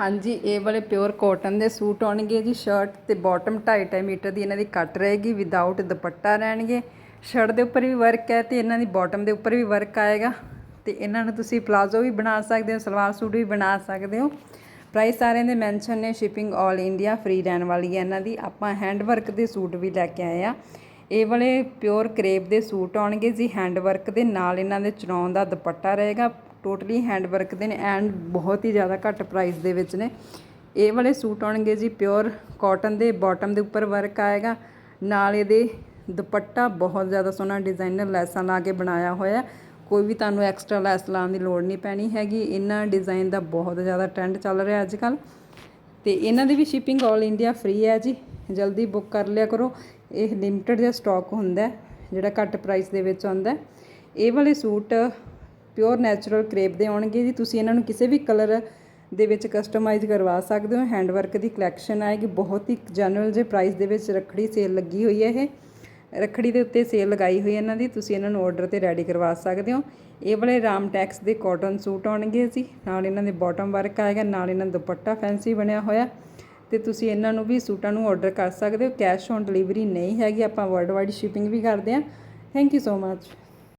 ਹਾਂਜੀ, ਇਹ ਵਾਲੇ ਪਿਓਰ ਕਾਟਨ ਦੇ ਸੂਟ ਆਉਣਗੇ ਜੀ ਸ਼ਰਟ ਤੇ ਬਾਟਮ 2.5 ਮੀਟਰ ਦੀ ਇਹਨਾਂ ਦੀ ਕੱਟ ਰਹੇਗੀ ਵਿਦਆਊਟ ਦੁਪੱਟਾ ਰਹਿਣਗੇ। ਸ਼ਰਟ ਦੇ ਉੱਪਰ ਵੀ ਵਰਕ ਹੈ ਤੇ ਇਹਨਾਂ ਦੀ ਬਾਟਮ ਦੇ ਉੱਪਰ ਵੀ ਵਰਕ ਆਏਗਾ। ਤੇ ਇਹਨਾਂ ਨੂੰ ਤੁਸੀਂ ਪਲਾਜ਼ੋ ਵੀ ਬਣਾ ਸਕਦੇ ਹੋ, ਸਲਵਾਰ ਸੂਟ ਵੀ ਬਣਾ ਸਕਦੇ ਹੋ। ਪ੍ਰਾਈਸ ਸਾਰਿਆਂ ਦੇ ਮੈਂਸ਼ਨ ਨੇ ਸ਼ਿਪਿੰਗ 올 ਇੰਡੀਆ ਫ੍ਰੀ ਰਹਿਣ ਵਾਲੀ ਹੈ ਇਹਨਾਂ ਦੀ। ਆਪਾਂ ਹੈਂਡ ਵਰਕ ਦੇ ਸੂਟ ਵੀ ਲੈ ਕੇ ਆਏ ਆ। ਇਹ ਵਾਲੇ ਪਿਓਰ ਕਰੇਪ ਦੇ ਸੂਟ ਆਉਣਗੇ ਜੀ ਹੈਂਡ ਵਰਕ ਦੇ ਨਾਲ ਇਹਨਾਂ ਦੇ ਚਨੌਨ ਦਾ ਦੁਪੱਟਾ ਰਹੇਗਾ। ਟੋਟਲੀ ਹੈਂਡ ਵਰਕ ਦੇ ਨੇ ਐਂਡ ਬਹੁਤ ਹੀ ਜ਼ਿਆਦਾ ਘੱਟ ਪ੍ਰਾਈਸ ਦੇ ਵਿੱਚ ਨੇ। ਇਹ ਵਾਲੇ ਸੂਟ ਆਉਣਗੇ ਜੀ ਪਿਓਰ ਕਾਟਨ ਦੇ, ਬਾਟਮ ਦੇ ਉੱਪਰ ਵਰਕ ਆਏਗਾ। ਨਾਲ ਇਹਦੇ ਦੁਪੱਟਾ ਬਹੁਤ ਜ਼ਿਆਦਾ ਸੋਹਣਾ ਡਿਜ਼ਾਈਨਰ ਲੈਸਾਂ ਲਾ ਕੇ ਬਣਾਇਆ ਹੋਇਆ ਕੋਈ ਵੀ ਤੁਹਾਨੂੰ ਐਕਸਟਰਾ ਲੈਸ ਲਾਉਣ ਦੀ ਲੋੜ ਨਹੀਂ ਪੈਣੀ ਹੈਗੀ। ਇਹਨਾਂ ਡਿਜ਼ਾਈਨ ਦਾ ਬਹੁਤ ਜ਼ਿਆਦਾ ਟ੍ਰੈਂਡ ਚੱਲ ਰਿਹਾ ਅੱਜ ਕੱਲ੍ਹ ਤੇ ਇਹਨਾਂ ਦੀ ਵੀ ਸ਼ਿਪਿੰਗ 올 ਇੰਡੀਆ ਫ੍ਰੀ ਹੈ ਜੀ। ਜਲਦੀ ਬੁੱਕ ਕਰ ਲਿਆ ਕਰੋ। ਇਹ ਲਿਮਟਿਡ ਜਿਹਾ ਸਟਾਕ ਹੁੰਦਾ ਜਿਹੜਾ ਘੱਟ ਪ੍ਰਾਈਸ ਦੇ ਵਿੱਚ ਆਉਂਦਾ ਇਹ ਵਾਲੇ ਸੂਟ ਪਿਓਰ ਨੈਚੁਰਲ ਕਰੇਪ ਦੇ ਆਉਣਗੇ ਜੀ, ਤੁਸੀਂ ਇਹਨਾਂ ਨੂੰ ਕਿਸੇ ਵੀ ਕਲਰ ਦੇ ਵਿੱਚ ਕਸਟਮਾਈਜ਼ ਕਰਵਾ ਸਕਦੇ ਹੋ। ਹੈਂਡ ਵਰਕ ਦੀ ਕਲੈਕਸ਼ਨ ਆਏਗੀ ਬਹੁਤ ਹੀ ਜਨਰਲ ਜੇ ਪ੍ਰਾਈਸ ਦੇ ਵਿੱਚ ਰੱਖੜੀ ਸੇਲ ਲੱਗੀ ਹੋਈ ਹੈ ਇਹ। ਰੱਖੜੀ ਦੇ ਉੱਤੇ ਸੇਲ ਲਗਾਈ ਹੋਈ ਇਹਨਾਂ ਦੀ, ਤੁਸੀਂ ਇਹਨਾਂ ਨੂੰ ਆਰਡਰ ਤੇ ਰੈਡੀ ਕਰਵਾ ਸਕਦੇ ਹੋ। ਇਹ ਵਾਲੇ ਰਾਮ ਟੈਕਸ ਦੇ ਕਾਟਨ ਸੂਟ ਆਉਣਗੇ ਜੀ, ਨਾਲ ਇਹਨਾਂ ਦੇ ਬਾਟਮ ਵਰਕ ਆਏਗਾ, ਨਾਲ ਇਹਨਾਂ ਦਾ ਦੁਪੱਟਾ ਫੈਂਸੀ ਬਣਿਆ ਹੋਇਆ। ਤੇ ਤੁਸੀਂ ਇਹਨਾਂ ਨੂੰ ਵੀ ਸੂਟਾਂ ਨੂੰ ਆਰਡਰ ਕਰ ਸਕਦੇ ਹੋ। ਕੈਸ਼ ਔਨ ਡਿਲੀਵਰੀ ਨਹੀਂ ਹੈਗੀ, ਆਪਾਂ ਵਰਲਡ ਵਾਈਡ ਸ਼ਿਪਿੰਗ ਵੀ ਕਰਦੇ ਹਾਂ। Thank you so much